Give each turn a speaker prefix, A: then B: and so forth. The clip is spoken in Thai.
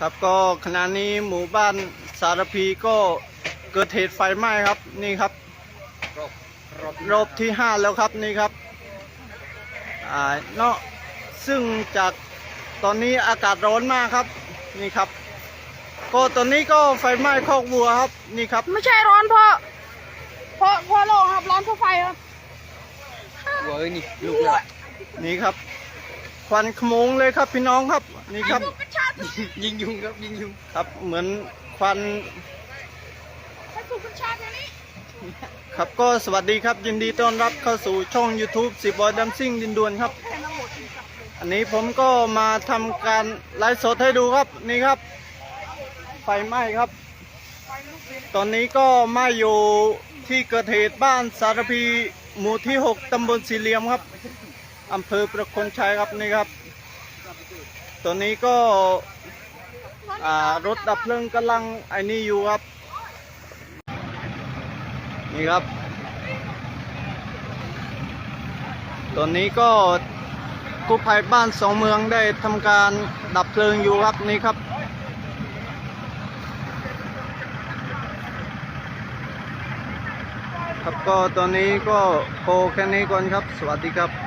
A: ครับก็ขณะนี้หมู่บ้านสารพีก็เกิดเหตุไฟไหม้ครับนี่ครับ
B: รอบรอบ
A: รอบที่ห้าแล้วครับนี่ครับอ่าเนาะซึ่งจากตอนนี้อากาศร้อนมากครับนี่ครับ ก็ตอนนี้ก็ไฟไหม้คอกวัวครับนี่ครับ
C: ไม่ใช่ร้อนเพราะเพราะเพราะโลกครับร้อนเพราะไฟครับ
B: หัวเอ้ยนี่ลูกเลย
A: นี่ครับ ควันขโมงเลยครับพี่น้องครับนี่ครับ
C: เป็นชาติ
B: ยิงยุงครับยิงยุง
A: ครับเหมือนควัน
C: ไปถูกเป็นชาติอย่างนี้
A: ครับก็สวัสดีครับยินดีต้อนรับเข้าสู่ช่อง YouTube สิบอยดัมซิ่งดินดวนครับ
C: แค่ทั้งหมดนี่ครับ
A: อันนี้ผมก็มาทำการไลฟ์สดให้ดูครับนี่ครับ ไฟไหม้ครับ
C: ไฟลุกเลย
A: ตอนนี้ก็ไหม้อยู่ที่เกิดเหตุบ้านสารพีหมู่ที่ 6 ตำบลสี่เหลี่ยมครับอำเภอประคนชัยครับนี่ครับ ตอนนี้ก็รถดับเพลิงกำลังไอ้นี่อยู่ครับ นี่ครับ ตอนนี้ก็กู้ภัยบ้านสองเมืองได้ทำการดับเพลิงอยู่ครับนี่ครับครับก็ตอนนี้ก็โคแค่นี้ก่อนครับ สวัสดีครับ